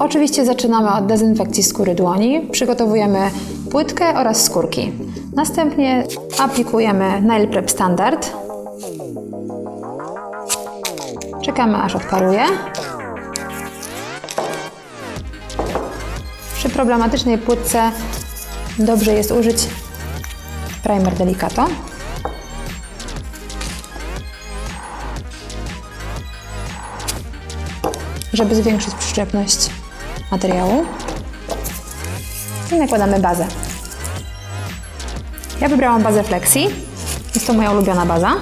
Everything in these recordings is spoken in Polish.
Oczywiście zaczynamy od dezynfekcji skóry dłoni. Przygotowujemy płytkę oraz skórki. Następnie aplikujemy Nail Prep Standard. Czekamy aż odparuje. Przy problematycznej płytce dobrze jest użyć primer Delicato. żeby zwiększyć przyczepność materiału. I nakładamy bazę. Ja wybrałam bazę Flexi. Jest to moja ulubiona baza.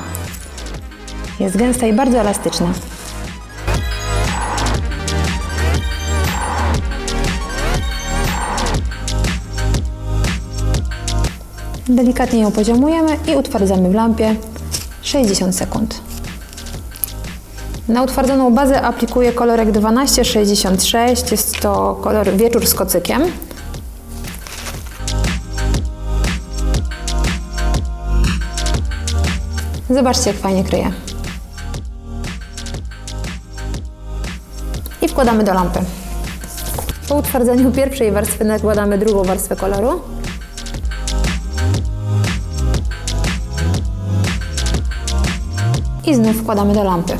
Jest gęsta i bardzo elastyczna. Delikatnie ją poziomujemy i utwardzamy w lampie 60 sekund. Na utwardzoną bazę aplikuję kolorek 1266. Jest to kolor wieczór z kocykiem. Zobaczcie, jak fajnie kryje. I wkładamy do lampy. Po utwardzeniu pierwszej warstwy nakładamy drugą warstwę koloru. I znów wkładamy do lampy.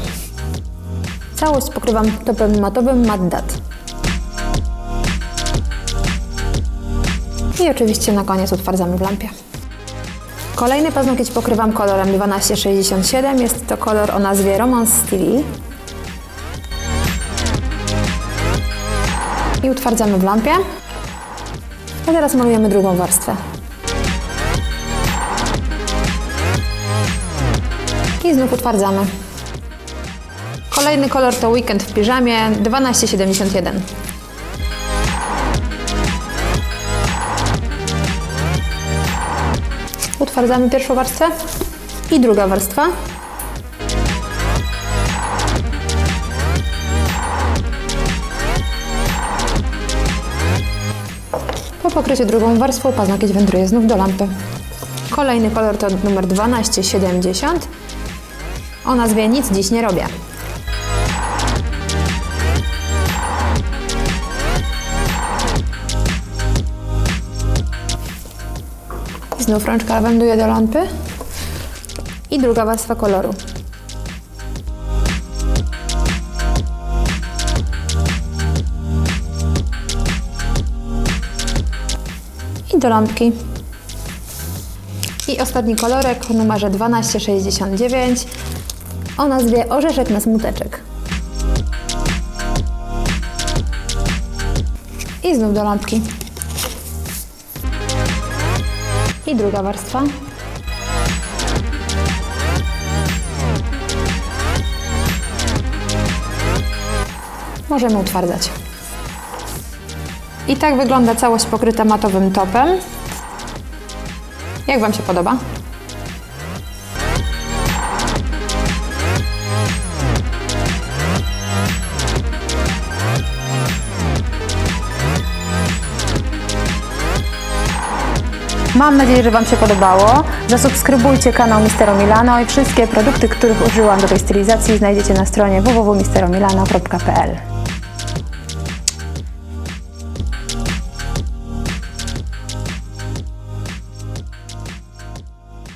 Całość pokrywam topem matowym Matte Dat. I oczywiście na koniec utwardzamy w lampie. Kolejny paznokieć pokrywam kolorem 1267. Jest to kolor o nazwie Romance Stevie. I utwardzamy w lampie. A teraz malujemy drugą warstwę. I znów utwardzamy. Kolejny kolor to Weekend w piżamie 1271. Utwardzamy pierwszą warstwę i druga warstwa. Po pokryciu drugą warstwą paznokieć wędruje znów do lampy. Kolejny kolor to numer 1270 o nazwie Nic dziś nie robię. Znów rączka wędruje do lampy. I druga warstwa koloru. I do lampki. I ostatni kolorek o numerze 1269 o nazwie Orzeszek na smuteczek. I znów do lampki. I druga warstwa. Możemy utwardzać. I tak wygląda całość pokryta matowym topem. Jak Wam się podoba? Mam nadzieję, że Wam się podobało. Zasubskrybujcie kanał Mistero Milano i wszystkie produkty, których użyłam do tej stylizacji znajdziecie na stronie www.misteromilano.pl